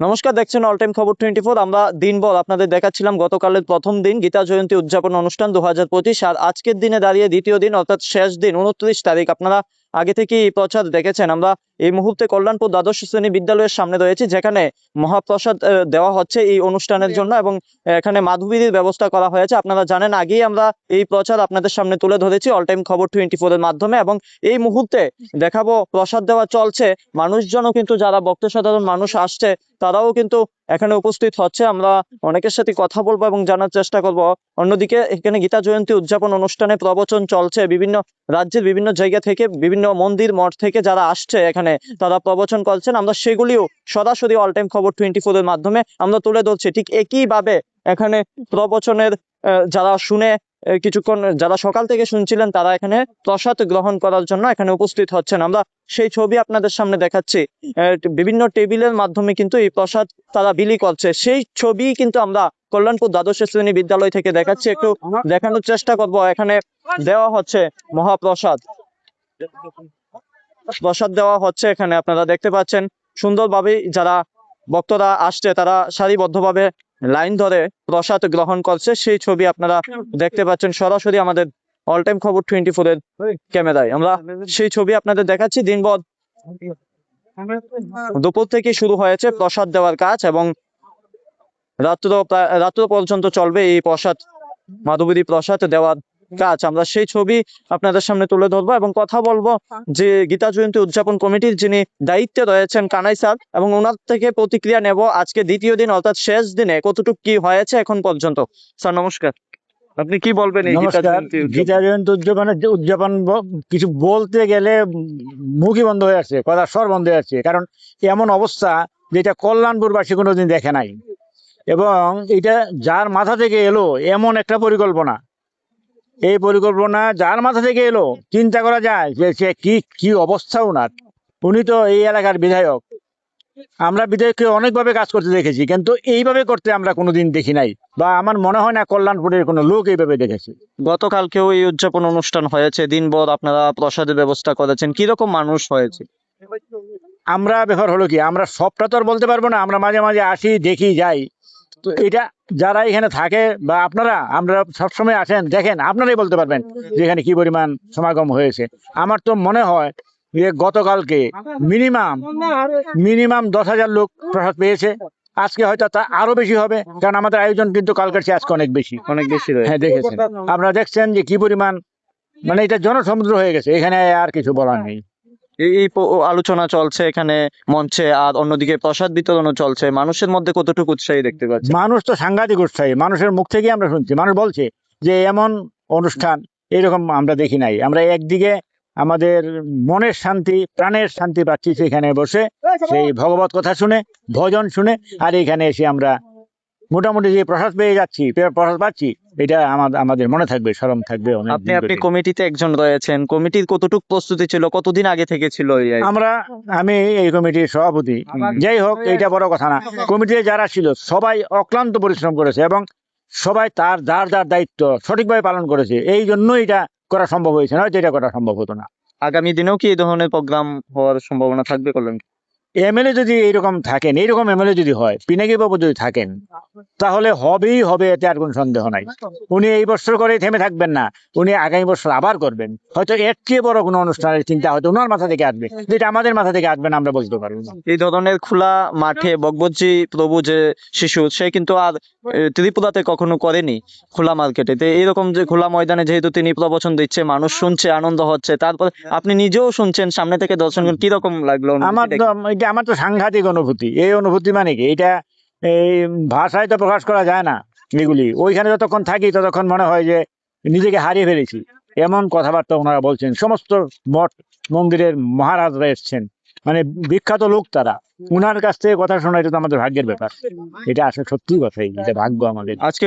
নমস্কার, দেখছেন all time খবর টোয়েন্টি ফোর আমরা দিনভর আপনাদের দেখাচ্ছিলাম গতকালের প্রথম দিন, গীতা জয়ন্তী উদযাপন অনুষ্ঠান দু হাজার পঁচিশ। আর আজকের দিনে দাঁড়িয়ে দ্বিতীয় দিন, অর্থাৎ শেষ দিন, উনত্রিশ তারিখ। আপনারা আগে থেকেই প্রচার দেখেছেন। আমরা এই মুহূর্তে কল্যাণপুর দ্বাদশ শ্রেণি বিদ্যালয়ের সামনে রয়েছি যেখানে মহাপ্রসাদ দেওয়া হচ্ছে এই অনুষ্ঠানের জন্য এবং এখানে মাধুবিধির ব্যবস্থা করা হয়েছে। আপনারা জানেন আগেই আমরা এই প্রচার আপনাদের সামনে তুলে ধরেছি all time Khobor twenty four এর মাধ্যমে এবং এই মুহূর্তে দেখাবো প্রসাদ দেওয়া চলছে। মানুষজনও কিন্তু যারা ভক্ত সাধারণ মানুষ আসছে তারাও কিন্তু এখানে উপস্থিত হচ্ছে আমরা অনেকের সাথে কথা বলব এবং জানার চেষ্টা করব। অন্যদিকে এখানে গীতা জয়ন্তী উদযাপন অনুষ্ঠানে প্রবচন চলছে বিভিন্ন রাজ্যের বিভিন্ন জায়গা থেকে, বিভিন্ন মন্দির, মঠ থেকে যারা আসছে এখানে, তারা প্রবচন করছেন। আমরা সেগুলিও সরাসরি অল টাইম খবর টোয়েন্টি ফোর এর মাধ্যমে আমরা তুলে ধরছি। ঠিক একইভাবে এখানে প্রবচনের যারা শুনে কিছুক্ষণ যারা সকাল থেকে শুনছিলেন তারা এখানে প্রসাদ গ্রহণ করার জন্য এখানে উপস্থিত হচ্ছেন। আমরা সেই ছবি আপনাদের সামনে দেখাচ্ছি। বিভিন্ন টেবিলের মাধ্যমে কিন্তু এই প্রসাদ তারা বিলি করছে। সেই ছবি কিন্তু আমরা কল্যাণপুর দ্বাদশ শ্রেণি বিদ্যালয় থেকে দেখাচ্ছি। একটু দেখানোর চেষ্টা করব। এখানে দেওয়া হচ্ছে মহাপ্রসাদ। প্রসাদ দেওয়া হচ্ছে এখানে, আপনারা দেখতে পাচ্ছেন। সুন্দরভাবে যারা ভক্তরা আসছে, তারা সারিবদ্ধভাবে লাইন ধরে প্রসাদ গ্রহণ করছে, সেই ছবি আপনারা দেখতে পাচ্ছেন। সরাসরি আমাদের অল টাইম খবর টোয়েন্টি ফোর এর ক্যামেরায়। আমরা সেই ছবি আপনাদের দেখাচ্ছি। দিনভর দুপুর থেকে শুরু হয়েছে প্রসাদ দেওয়ার কাজ এবং রাত্র রাত্র পর্যন্ত চলবে এই প্রসাদ, মাধবীদি প্রসাদ দেওয়ার কাজ আমরা সেই ছবি আপনাদের সামনে তুলে ধরবো এবং কথা বলব যে গীতা জয়ন্তী উদযাপন কমিটির যিনি দায়িত্বে রয়েছেন কানাই স্যার এবং ওনার থেকে প্রতিক্রিয়া নেব আজকে দ্বিতীয় দিন অর্থাৎ শেষ দিনে। কতটুকু কি হয়েছে এখন পর্যন্ত? স্যার নমস্কার। আপনি কি বলবেন গীতা জয়ন্তী উদযাপনের যে উদযাপন কিছু বলতে গেলে মুখই বন্ধ হয়ে যাচ্ছে কথা স্বর বন্ধ হয়ে যাচ্ছে কারণ এমন অবস্থা যেটা কল্যাণপুরবাসী কোনোদিন দেখে নাই। এবং এটা যার মাথা থেকে এলো এমন একটা পরিকল্পনা। এই পরিকল্পনা যার মাথা থেকে এলো চিন্তা করা যায় যে সে কি কি অবস্থা ওনার। উনি তো এই এলাকার বিধায়ক। আমরা বিধায়ককে অনেকভাবে কাজ করতে দেখেছি কিন্তু এইভাবে করতে আমরা কোনোদিন দেখি নাই। বা আমার মনে হয় না কল্যাণপুরের কোনো লোক এইভাবে দেখেছে। গতকালকেও এই উদযাপন অনুষ্ঠান হয়েছে। দিনভর আপনারা প্রসাদের ব্যবস্থা করেছেন। কীরকম মানুষ হয়েছে? আমরা ব্যাপার হলো কি আমরা সবটা তো আর বলতে পারব না। আমরা মাঝে মাঝে আসি দেখি যাই। এটা যারা এখানে থাকে বা আপনারা আমরা সবসময় আসেন দেখেন আপনারাই বলতে পারবেন যে এখানে কি পরিমাণ সমাগম হয়েছে। আমার তো মনে হয় যে গতকালকে মিনিমাম মিনিমাম দশ হাজার লোক প্রসাদ পেয়েছে। আজকে হয়তো তা আরও বেশি হবে কারণ আমাদের আয়োজন কিন্তু কালকের চেয়ে আজকে অনেক বেশি। অনেক বেশি হ্যাঁ দেখেছেন। আপনারা দেখছেন যে কি পরিমাণ মানে এটা জনসমুদ্র হয়ে গেছে এখানে আর কিছু বলার নেই। এই আলোচনা চলছে এখানে মঞ্চে আর অন্যদিকে প্রসাদ বিতরণও চলছে। মানুষের মধ্যে কতটুকু উৎসাহী দেখতে পাচ্ছি মানুষ তো সাংঘাতিক উৎসাহী। মানুষের মুখ থেকেই আমরা শুনছি। মানুষ বলছে যে এমন অনুষ্ঠান এরকম আমরা দেখি নাই। আমরা একদিকে আমাদের মনের শান্তি, প্রাণের শান্তি পাচ্ছি সেখানে বসে, সেই ভগবত কথা শুনে, ভজন শুনে, আর এখানে এসে আমরা মোটামুটি যে প্রসাদ পেয়ে যাচ্ছি প্রসাদ পাচ্ছি এটা আমাদের আমাদের মনে থাকবে স্মরণ থাকবে আপনি আপনি কমিটিতে একজন রয়েছেন কমিটির কতটুকু প্রস্তুতি ছিল কতদিন আগে থেকে ছিল আমরা আমি এই কমিটির সভাপতি। যাই হোক এইটা বড় কথা না। কমিটিতে যারা ছিল সবাই অক্লান্ত পরিশ্রম করেছে এবং সবাই তার যার যার দায়িত্ব সঠিকভাবে পালন করেছে এই জন্যই এটা করা সম্ভব হয়েছে নয়তো এটা করা সম্ভব হতো না। আগামী দিনেও কি এই ধরনের প্রোগ্রাম হওয়ার সম্ভাবনা থাকবে কল্যাণ? এমএলএ যদি এইরকম থাকেন এইরকম এমএলএ যদি হয় পিনাকি বাবু যদি থাকেন তাহলে হবেই হবে এতে আর কোনো সন্দেহ নাই। উনি এই বছর করে থেমে থাকবেন না উনি আগামী বছর আবার করবেন। হয়তো এর চেয়ে বড় কোনো অনুষ্ঠানের চিন্তা হয়তো ওনার মাথা থেকে আসবে যেটা আমাদের মাথা থেকে আসবে না আমরা বলতে পারব এই ধরনের খোলা মাঠে বকবজি প্রভু যে শিশু সে কিন্তু আর ত্রিপুরাতে কখনো করেনি খোলা মার্কেটে। তো এইরকম যে খোলা ময়দানে যেহেতু তিনি প্রবচন দিচ্ছে মানুষ শুনছে আনন্দ হচ্ছে তারপর আপনি নিজেও শুনছেন সামনে থেকে দর্শন কীরকম লাগল আমার এটা আমার তো সাংঘাতিক অনুভূতি, এই অনুভূতি মানে কি? এটা এই ভাষায় তো প্রকাশ করা যায় না এগুলি। ওইখানে যতক্ষণ থাকি ততক্ষণ মনে হয় যে নিজেকে হারিয়ে ফেলেছি। এমন কথাবার্তা ওনারা বলছেন। সমস্ত মঠ মন্দিরের মহারাজরা এসছেন। মানে বিখ্যাত লোক তারা। উনার কাছ থেকে কথা শোনা এটা তো আমাদের ভাগ্যের ব্যাপার। এটা আসলে সত্যি কথা এটা ভাগ্য আমাদের। আজকে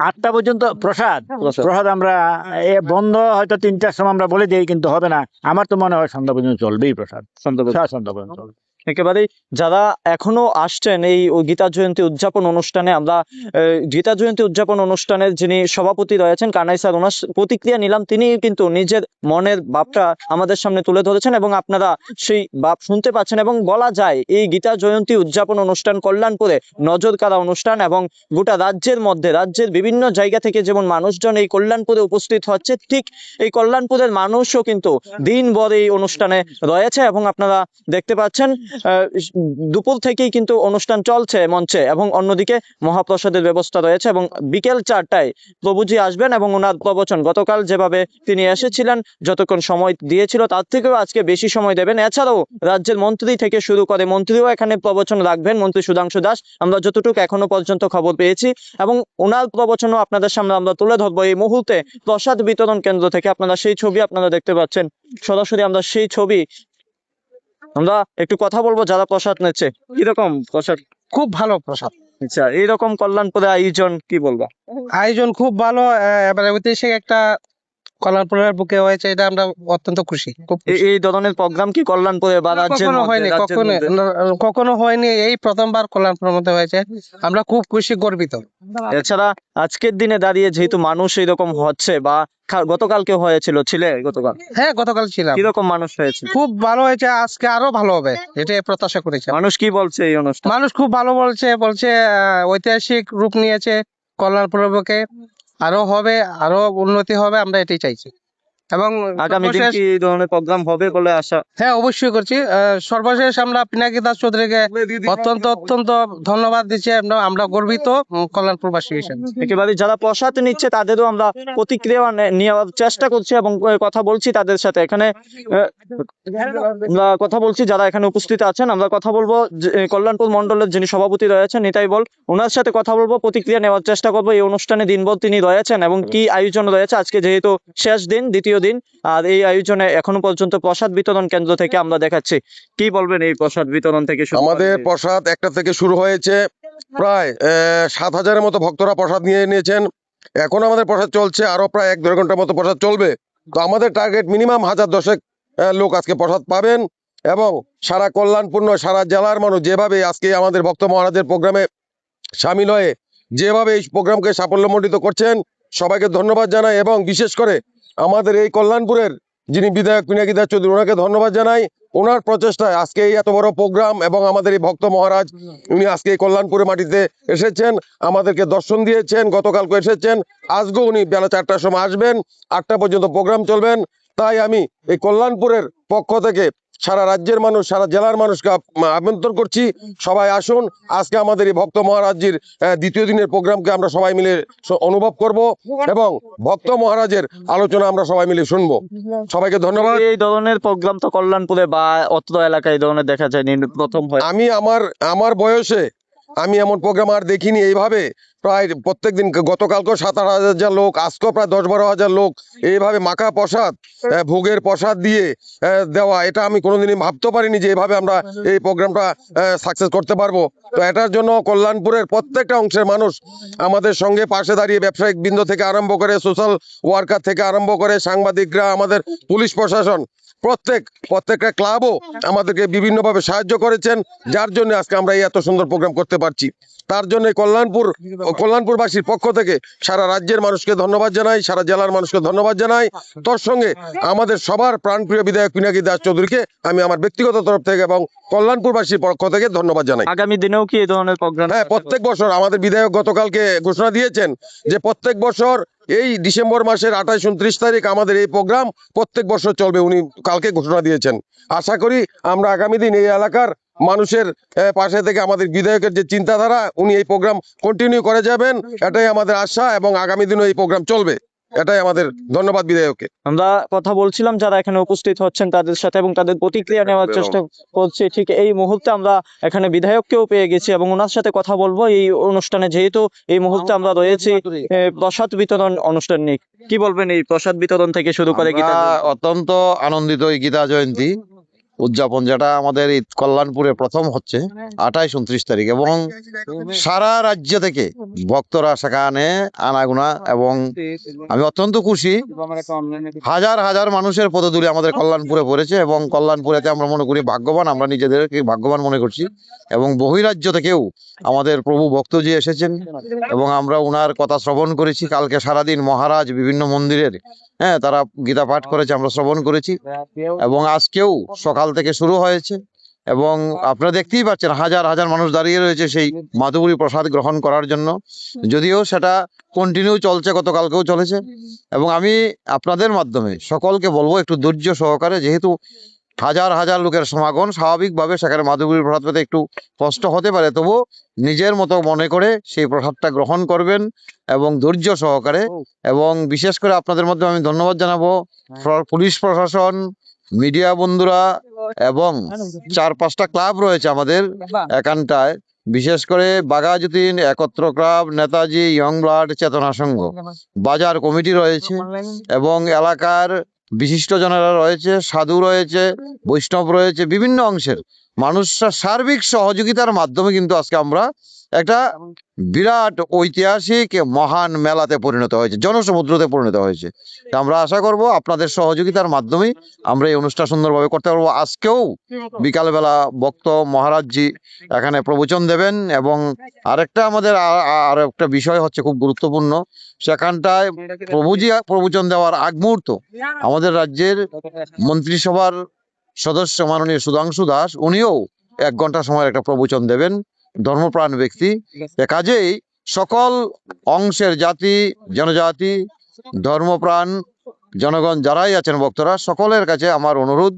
আটটা পর্যন্ত? প্রসাদ? প্রসাদ। প্রসাদ আমরা এ বন্ধ হয়তো তিনটার সময় আমরা বলে দিই কিন্তু হবে না। আমার তো মনে হয় সন্ধ্যা পর্যন্ত চলবেই প্রসাদ। সন্ধ্যা পর্যন্ত। সন্ধ্যা পর্যন্ত চলবে। একেবারেই যারা এখনও আসছেন এই গীতা জয়ন্তী উদযাপন অনুষ্ঠানে, আমরা গীতা জয়ন্তী উদযাপন অনুষ্ঠানের যিনি সভাপতি রয়েছেন, কানাই স্যার, ওনার প্রতিক্রিয়া নিলাম, তিনি কিন্তু নিজের মনের ভাবটা আমাদের সামনে তুলে ধরেছেন এবং আপনারা সেই বাপ শুনতে পাচ্ছেন এবং বলা যায় এই গীতা জয়ন্তী উদযাপন অনুষ্ঠান কল্যাণপুরে নজর কাড়া অনুষ্ঠান এবং গোটা রাজ্যের মধ্যে, রাজ্যের বিভিন্ন জায়গা থেকে যেমন মানুষজন এই কল্যাণপুরে উপস্থিত হচ্ছে, ঠিক এই কল্যাণপুরের মানুষও কিন্তু দিনভর এই অনুষ্ঠানে রয়েছে এবং আপনারা দেখতে পাচ্ছেন দুপুর থেকেই কিন্তু অনুষ্ঠান চলছে মঞ্চে এবং অন্যদিকে মহাপ্রসাদের ব্যবস্থা রয়েছে এবং বিকেল চারটায় প্রভুজি আসবেন এবং ওনার প্রবচন। গতকাল যেভাবে তিনি এসেছিলেন, যতক্ষণ সময় দিয়েছিল, তার থেকেও আজকে বেশি সময় দেবেন। এছাড়াও রাজ্যের মন্ত্রী থেকে শুরু করে মন্ত্রীও এখানে প্রবচন রাখবেন, মন্ত্রী সুধাংশু দাস। আমরা যতটুকু এখনও পর্যন্ত খবর পেয়েছি এবং ওনার প্রবচনও আপনাদের সামনে আমরা তুলে ধরবো। এই মুহূর্তে প্রসাদ বিতরণ কেন্দ্র থেকে আপনারা সেই ছবি আপনারা দেখতে পাচ্ছেন। সরাসরি আমরা সেই ছবি আমরা একটু কথা বলব, যারা প্রসাদ নিচ্ছে। কীরকম প্রসাদ? খুব ভালো প্রসাদ। আচ্ছা এইরকম কল্যাণপুরে আয়োজন কি বলবা? আয়োজন খুব ভালো এবারে ঐতিহাসিক একটা কল্যাণপুরের বুকে হয়েছে এটা আমরা অত্যন্ত খুশি এই- ধরনের প্রোগ্রাম কি কল্যাণপুরে বা কখনো হয়নি কখনো কখনো হয়নি এই প্রথমবার কল্যাণপুরের মধ্যে হয়েছে। আমরা খুব খুশি গর্বিত। এছাড়া আজকের দিনে দাঁড়িয়ে যেহেতু মানুষ এইরকম হচ্ছে বা গতকালকে হয়েছিল ছিলে গতকাল? হ্যাঁ গতকাল ছিলাম। কীরকম মানুষ হয়েছে খুব ভালো হয়েছে আজকে আরও ভালো হবে এটাই প্রত্যাশা করেছে। মানুষ কি বলছে এই অনুষ্ঠান? মানুষ খুব ভালো বলছে বলছে আহ, ঐতিহাসিক রূপ নিয়েছে কল্যাণপুরের বুকে। আরও হবে আরও উন্নতি হবে আমরা এটাই চাইছি। এবং আগামী দিন কি ধরনের প্রোগ্রাম হবে বলে আশা? হ্যাঁ অবশ্যই করছি। সর্বশেষ আমরা পিনাকি দাস চৌধুরীকে অত্যন্ত অত্যন্ত ধন্যবাদ দিচ্ছি। আমরা- আমরা গর্বিত উম, কল্যাণপুরবাসী হিসেবে একেবারে যারা প্রসাদ নিচ্ছে তাদেরও আমরা প্রতিক্রিয়া নেওয়ার চেষ্টা করছি এবং কথা বলছি তাদের সাথে। এখানে কথা বলছি যারা এখানে উপস্থিত আছেন আমরা কথা বলব যে, কল্যাণপুর মন্ডলের যিনি সভাপতি রয়েছেন নিতাই বল ওনার সাথে কথা বলব প্রতিক্রিয়া নেওয়ার চেষ্টা করব। এই অনুষ্ঠানে দিনভর তিনি রয়েছেন এবং কি আয়োজন রয়েছে আজকে যেহেতু শেষ দিন দ্বিতীয় দিন। আর এই আয়োজনে এখনও পর্যন্ত প্রসাদ বিতরণ কেন্দ্র থেকে আমরা দেখাচ্ছি। কি বলবেন এই প্রসাদ বিতরণ থেকে আমাদের প্রসাদ একটা থেকে শুরু হয়েছে। প্রায় সাত হাজারের মতো ভক্তরা প্রসাদ নিয়ে নিয়েছেন। এখন আমাদের প্রসাদ চলছে আরও প্রায় এক দেড় ঘণ্টার মতো প্রসাদ চলবে। তো আমাদের টার্গেট মিনিমাম হাজার দশেক লোক আজকে প্রসাদ পাবেন এবং সারা কল্যাণপূর্ণ সারা জেলার মানুষ যেভাবে আজকে আমাদের ভক্ত মহারাজের প্রোগ্রামে সামিল হয়ে যেভাবে এই প্রোগ্রামকে সাফল্যমণ্ডিত করছেন সবাইকে ধন্যবাদ জানাই এবং বিশেষ করে আমাদের এই কল্যাণপুরের যিনি বিধায়ক পিনাকি দাস চৌধুরী, ওনাকে ধন্যবাদ জানাই। ওনার প্রচেষ্টায় আজকে এই এত বড় প্রোগ্রাম এবং আমাদের এই ভক্ত মহারাজ, উনি আজকে এই কল্যাণপুরে মাটিতে এসেছেন, আমাদেরকে দর্শন দিয়েছেন, গতকালকে এসেছেন। আজকেও উনি বেলা চারটার সময় আসবেন, আটটা পর্যন্ত প্রোগ্রাম চলবেন। তাই আমি এই কল্যাণপুরের পক্ষ থেকে সারা রাজ্যের মানুষ সারা জেলার মানুষকে আমন্ত্রণ করছি। সবাই আসুন। আজকে আমাদের এই ভক্ত মহারাজজির আহ, দ্বিতীয় দিনের প্রোগ্রামকে আমরা সবাই মিলে অনুভব করব এবং ভক্ত মহারাজের আলোচনা আমরা সবাই মিলে শুনব। সবাইকে ধন্যবাদ। এই ধরনের প্রোগ্রাম তো কল্যাণপুরে বা অত্র এলাকায় এই ধরনের দেখা যায়নি প্রথম আমি আমার আমার বয়সে আমি এমন প্রোগ্রাম আর দেখিনি এইভাবে। প্রায় প্রত্যেকদিন গতকালকেও সাত আট হাজার লোক আজকেও প্রায় দশ বারো হাজার লোক এইভাবে মাখা প্রসাদ ভোগের প্রসাদ দিয়ে দেওয়া। এটা আমি কোনোদিনই ভাবতে পারিনি যে এইভাবে আমরা এই প্রোগ্রামটা সাকসেস করতে পারব। তো এটার জন্য কল্যাণপুরের প্রত্যেকটা অংশের মানুষ আমাদের সঙ্গে পাশে দাঁড়িয়ে ব্যবসায়িক বৃন্দ থেকে আরম্ভ করে সোশ্যাল ওয়ার্কার থেকে আরম্ভ করে সাংবাদিকরা আমাদের পুলিশ প্রশাসন প্রত্যেক প্রত্যেকটা ক্লাবও আমাদেরকে বিভিন্নভাবে সাহায্য করেছেন যার জন্য আজকে আমরা এই এত সুন্দর প্রোগ্রাম করতে পারছি। তার জন্য কল্যাণপুর কল্যাণপুরবাসীর পক্ষ থেকে সারা রাজ্যের মানুষকে ধন্যবাদ জানাই সারা জেলার মানুষকে ধন্যবাদ জানাই। তোর সঙ্গে আমাদের সবার প্রাণপ্রিয় বিধায়ক পিনাকি দাস চৌধুরীকে আমি আমার ব্যক্তিগত তরফ থেকে এবং কল্যাণপুরবাসীর পক্ষ থেকে ধন্যবাদ জানাই। আগামী দিনেও কি এই ধরনের প্রোগ্রাম হ্যাঁ প্রত্যেক বছর আমাদের বিধায়ক গতকালকে ঘোষণা দিয়েছেন যে প্রত্যেক বছর এই ডিসেম্বর মাসের আঠাশ উনত্রিশ তারিখ আমাদের এই প্রোগ্রাম প্রত্যেক বছর চলবে। উনি কালকে ঘোষণা দিয়েছেন। আশা করি আমরা আগামী দিন এই এলাকার মানুষের আহ, পাশে থেকে আমাদের বিধায়কের যে চিন্তাধারা উনি এই প্রোগ্রাম কন্টিনিউ করে যাবেন। এটাই আমাদের আশা এবং আগামী দিনও এই প্রোগ্রাম চলবে। এটাই আমাদের ধন্যবাদ বিধায়ককে। আমরা কথা বলছিলাম যারা এখানে উপস্থিত হচ্ছেন তাদের সাথে এবং তাদের প্রতিক্রিয়া নেওয়ার চেষ্টা করছি। ঠিক এই মুহূর্তে আমরা এখানে বিধায়ককেও পেয়ে গেছি এবং ওনার সাথে কথা বলব। এই অনুষ্ঠানে যেহেতু এই মুহূর্তে আমরা রয়েছি প্রসাদ বিতরণ অনুষ্ঠান নিয়ে। কি বলবেন এই প্রসাদ বিতরণ থেকে শুরু করে গীতা অত্যন্ত আনন্দিত এই গীতা জয়ন্তী। উদযাপন যেটা আমাদের এই কল্যাণপুরে প্রথম হচ্ছে, আঠাইশ উনত্রিশ তারিখ এবং সারা রাজ্য থেকে ভক্তরা সেখানে আনাগুনা এবং আমি অত্যন্ত খুশি। হাজার হাজার মানুষের পদধূলি আমাদের কল্যাণপুরে পড়েছে এবং কল্যাণপুরেতে আমরা মনে করি ভাগ্যবান, আমরা নিজেদেরকে ভাগ্যবান মনে করছি এবং বহিরাজ্য থেকেও আমাদের প্রভু ভক্তজি এসেছেন এবং আমরা ওনার কথা শ্রবণ করেছি। কালকে সারাদিন মহারাজ বিভিন্ন মন্দিরের হ্যাঁ তারা গীতা পাঠ করেছে, আমরা শ্রবণ করেছি এবং আজকেও সকাল থেকে শুরু হয়েছে এবং আপনারা দেখতেই পাচ্ছেন হাজার হাজার মানুষ দাঁড়িয়ে রয়েছে সেই মাধুরী প্রসাদ গ্রহণ করার জন্য। যদিও সেটা কন্টিনিউ চলছে গতকালকেও চলেছে। এবং আমি আপনাদের মাধ্যমে সকলকে বলব একটু ধৈর্য সহকারে যেহেতু হাজার হাজার লোকের সমাগম স্বাভাবিকভাবে সেখানে মাধুরী প্রসাদ পেতে একটু কষ্ট হতে পারে তবু নিজের মতো মনে করে সেই প্রসাদটা গ্রহণ করবেন এবং ধৈর্য সহকারে এবং বিশেষ করে আপনাদের মধ্যে আমি ধন্যবাদ জানাব। প্র- পুলিশ প্রশাসন মিডিয়া বন্ধুরা এবং চার পাঁচটা ক্লাব রয়েছে আমাদের এখানটায়। বিশেষ করে বাঘাযতীন একত্র ক্লাব নেতাজি ইয়ং ব্লাড চেতনা সংঘ। বাজার কমিটি রয়েছে এবং এলাকার বিশিষ্টজনেরা রয়েছে সাধু রয়েছে বৈষ্ণব রয়েছে বিভিন্ন অংশের। মানুষরা সার্বিক সহযোগিতার মাধ্যমে কিন্তু আজকে আমরা একটা বিরাট ঐতিহাসিক মহান মেলাতে পরিণত হয়েছে, জনসমুদ্রতে পরিণত হয়েছে। আমরা আশা করব আপনাদের সহযোগিতার মাধ্যমেই আমরা এই অনুষ্ঠান সুন্দরভাবে করতে পারব। আজকেও বিকালবেলা বক্ত মহারাজজি এখানে প্রবচন দেবেন এবং আরেকটা আমাদের আর একটা বিষয় হচ্ছে খুব গুরুত্বপূর্ণ, সেখানটায় প্রভুজি প্রবচন দেওয়ার আগ মুহূর্ত। আমাদের রাজ্যের মন্ত্রিসভার সদস্য মাননীয় সুধাংশু দাস, উনিও এক ঘণ্টা সময় একটা প্রবচন দেবেন। ধর্মপ্রাণ ব্যক্তি। কাজেই সকল অংশের জাতি জনজাতি ধর্মপ্রাণ জনগণ যারাই আছেন ভক্তরা সকলের কাছে আমার অনুরোধ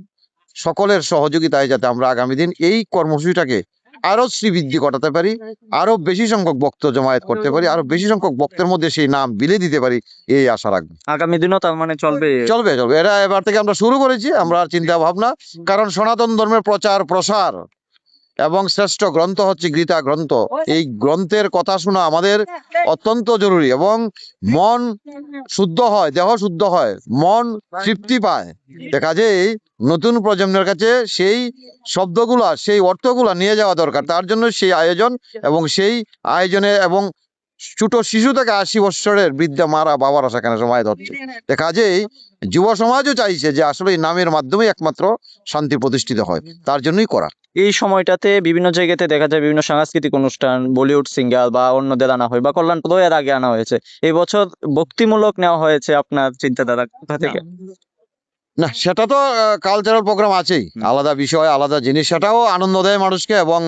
সকলের সহযোগিতায় যাতে আমরা আগামী দিন এই কর্মসূচিটাকে আরও শ্রীবৃদ্ধি ঘটাতে পারি আরও বেশি সংখ্যক বক্ত জমায়েত করতে পারি আরও বেশি সংখ্যক বক্তের মধ্যে সেই নাম বিলে দিতে পারি এই আশা রাখব। আগামী দিনও তার মানে চলবে। চলবে চলবে। এটা এবার থেকে আমরা শুরু করেছি আমরা আর চিন্তা ভাবনা কারণ সনাতন ধর্মের প্রচার প্রসার এবং শ্রেষ্ঠ গ্রন্থ হচ্ছে গীতা গ্রন্থ। এই গ্রন্থের কথা শোনা আমাদের অত্যন্ত জরুরি এবং মন শুদ্ধ হয়, দেহ শুদ্ধ হয়, মন তৃপ্তি পায়। এ কাজেই নতুন প্রজন্মের কাছে সেই শব্দগুলা, সেই অর্থগুলা নিয়ে যাওয়া দরকার। তার জন্য সেই আয়োজন এবং সেই আয়োজনে এবং ছোট শিশু থেকে আশি বৎসরের বৃদ্ধা মারা বাবারা সেখানে সময় হচ্ছে এ কাজেই যুব সমাজও চাইছে যে আসলে এই নামের মাধ্যমে একমাত্র শান্তি প্রতিষ্ঠিত হয়। তার জন্যই করা। এই সময়টাতে বিভিন্ন জায়গাতে দেখা যায় বিভিন্ন সাংস্কৃতিক অনুষ্ঠান বলিউড সিঙ্গার বা অন্যদের আনা হয় বা কল্যাণপুর এর আগে আনা হয়েছে। এই বছর ভক্তিমূলক নেওয়া হয়েছে আপনার চিন্তাধারা কোথা থেকে? না সেটা তো কালচারাল প্রোগ্রাম আছেই। আলাদা বিষয় আলাদা জিনিস সেটাও আনন্দ দেয় মানুষকে এবং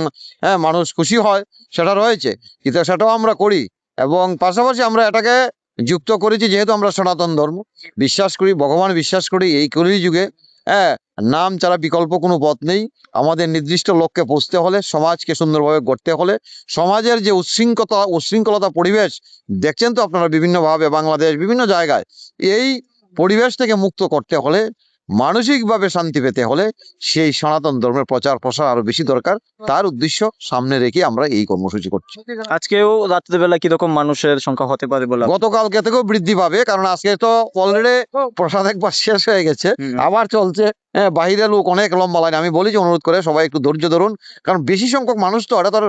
হ্যাঁ মানুষ খুশি হয় সেটা রয়েছে। কিন্তু সেটাও আমরা করি এবং পাশাপাশি আমরা এটাকে যুক্ত করেছি যেহেতু আমরা সনাতন ধর্ম। বিশ্বাস করি ভগবান বিশ্বাস করি এই কলি যুগে হ্যাঁ নাম ছাড়া বিকল্প কোনো পথ নেই। আমাদের নির্দিষ্ট লক্ষ্যে পৌঁছতে হলে, সমাজকে সুন্দরভাবে গড়তে হলে, সমাজের যে উচ্ছৃঙ্খতা উচ্ছৃঙ্খলতা পরিবেশ, দেখছেন তো আপনারা বিভিন্নভাবে বাংলাদেশ বিভিন্ন জায়গায়, এই পরিবেশ থেকে মুক্ত করতে হলে মানসিকভাবে শান্তি পেতে হলে সেই সনাতন ধর্মের প্রচার প্রসার আরও বেশি দরকার। তার উদ্দেশ্য সামনে রেখে আমরা এই কর্মসূচি করছি। আজকেও রাত্রেবেলা কীরকম মানুষের সংখ্যা হতে পারে বলে? গতকালকে থেকেও বৃদ্ধি পাবে কারণ আজকে তো অলরেডি প্রসাদ একবার শেষ হয়ে গেছে। আবার চলছে হ্যাঁ বাইরে লোক অনেক লম্বা লাইন। আমি বলি যে অনুরোধ করে সবাই একটু ধৈর্য ধরুন কারণ বেশি সংখ্যক মানুষ তো এটা তোর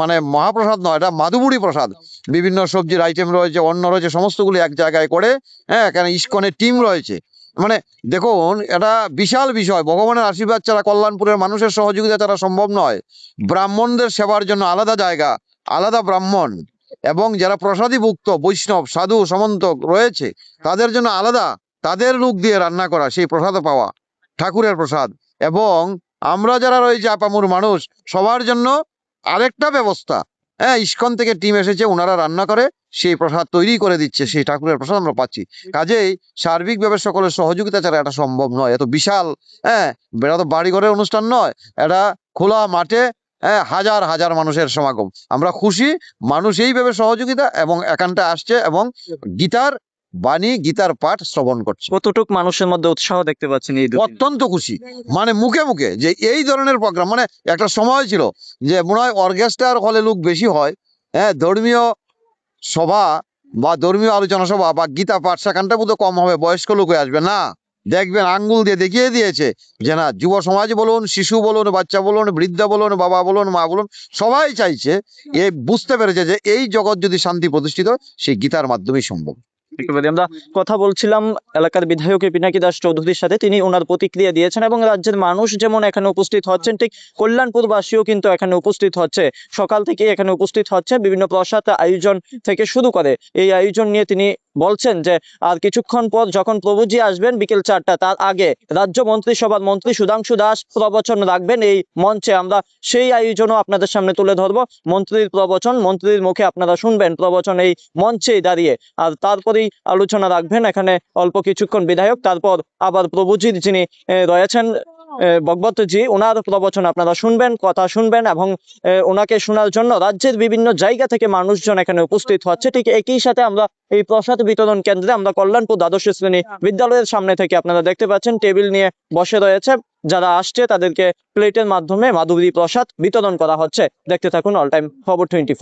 মানে মহাপ্রসাদ নয় এটা মাধুবুড়ি প্রসাদ। বিভিন্ন সবজির আইটেম রয়েছে অন্য রয়েছে সমস্তগুলি এক জায়গায় করে হ্যাঁ কারণ ইস্কনের টিম রয়েছে। মানে দেখুন, এটা বিশাল বিষয়। ভগবানের আশীর্বাদ ছাড়া কল্যাণপুরের মানুষের সহযোগিতা ছাড়া সম্ভব নয়। ব্রাহ্মণদের সেবার জন্য আলাদা জায়গা, আলাদা ব্রাহ্মণ। এবং যারা প্রসাদীভুক্ত, বৈষ্ণব, সাধু সমন্তক রয়েছে, তাদের জন্য আলাদা। তাদের লোক দিয়ে রান্না করা, সেই প্রসাদ পাওয়া, ঠাকুরের প্রসাদ। এবং আমরা যারা রয়েছে, আপামুর মানুষ, সবার জন্য আরেকটা ব্যবস্থা। হ্যাঁ ইস্কন থেকে টিম এসেছে, ওনারা রান্না করে সেই প্রসাদ তৈরি করে দিচ্ছে সেই ঠাকুরের প্রসাদ আমরা পাচ্ছি। কাজেই সার্বিকভাবে সকলের সহযোগিতা ছাড়া এটা সম্ভব নয়। এত বিশাল হ্যাঁ এটা তো বাড়িঘরের অনুষ্ঠান নয় এটা খোলা মাঠে হ্যাঁ হাজার হাজার মানুষের সমাগম। আমরা খুশি মানুষ এইভাবে সহযোগিতা এবং এখানটা আসছে এবং গীতার বাণী গীতার পাঠ শ্রবণ করছে। কতটুক মানুষের মধ্যে উৎসাহ দেখতে পাচ্ছেন এই অত্যন্ত খুশি। মানে মুখে মুখে যে এই ধরনের প্রোগ্রাম মানে একটা সময় ছিল যে মনে হয় অর্কেস্ট্রার হলে লোক বেশি হয় হ্যাঁ ধর্মীয় সভা বা ধর্মীয় আলোচনা সভা বা গীতা পাঠ, সেখানটা বোধহয় কম হবে, বয়স্ক লোকে আসবে না। দেখবেন, আঙ্গুল দিয়ে দেখিয়ে দিয়েছে যে না, যুব সমাজ বলুন, শিশু বলুন, বাচ্চা বলুন, বৃদ্ধা বলুন, বাবা বলুন, মা বলুন, সবাই চাইছে, এ বুঝতে পেরেছে যে এই জগৎ যদি শান্তি প্রতিষ্ঠিত, সেই গীতার মাধ্যমেই সম্ভব। আমরা কথা বলছিলাম এলাকার বিধায়ক পিনাকি দাস চৌধুরীর সাথে। তিনি ওনার প্রতিক্রিয়া দিয়েছেন এবং রাজ্যের মানুষ যেমন এখানে উপস্থিত হচ্ছেন, ঠিক কল্যাণপুরবাসীও কিন্তু এখানে উপস্থিত হচ্ছে। সকাল থেকে এখানে উপস্থিত হচ্ছে, বিভিন্ন প্রসাদ আয়োজন থেকে শুরু করে। এই আয়োজন নিয়ে তিনি বলছেন যে, আর কিছুক্ষণ পর যখন প্রভুজি আসবেন বিকেল চারটা, তার আগে রাজ্য মন্ত্রিসভার মন্ত্রী সুধাংশু দাস প্রবচন রাখবেন। এই মঞ্চে আমরা সেই আয়োজনও আপনাদের সামনে তুলে ধরবো। মন্ত্রীর প্রবচন, মন্ত্রীর মুখে আপনারা শুনবেন প্রবচন এই মঞ্চেই দাঁড়িয়ে। আর তারপরেই আলোচনা রাখবেন। এখানে অল্প কিছুক্ষণ বিধায়ক, তারপর আবার প্রভুজির যিনি রয়েছেন ভগবতজি, ওনার প্রবচন আপনারা শুনবেন, কথা শুনবেন এবং ওনাকে শোনার জন্য রাজ্যের বিভিন্ন জায়গা থেকে মানুষজন এখানে উপস্থিত হচ্ছে। ঠিক একই সাথে আমরা এই প্রসাদ বিতরণ কেন্দ্রে আমরা কল্যাণপুর দ্বাদশ শ্রেণি বিদ্যালয়ের সামনে থেকে আপনারা দেখতে পাচ্ছেন, টেবিল নিয়ে বসে রয়েছে। যারা আসছে তাদেরকে প্লেটের মাধ্যমে মাধুরী প্রসাদ বিতরণ করা হচ্ছে। দেখতে থাকুন, অল টাইম খবর টোয়েন্টি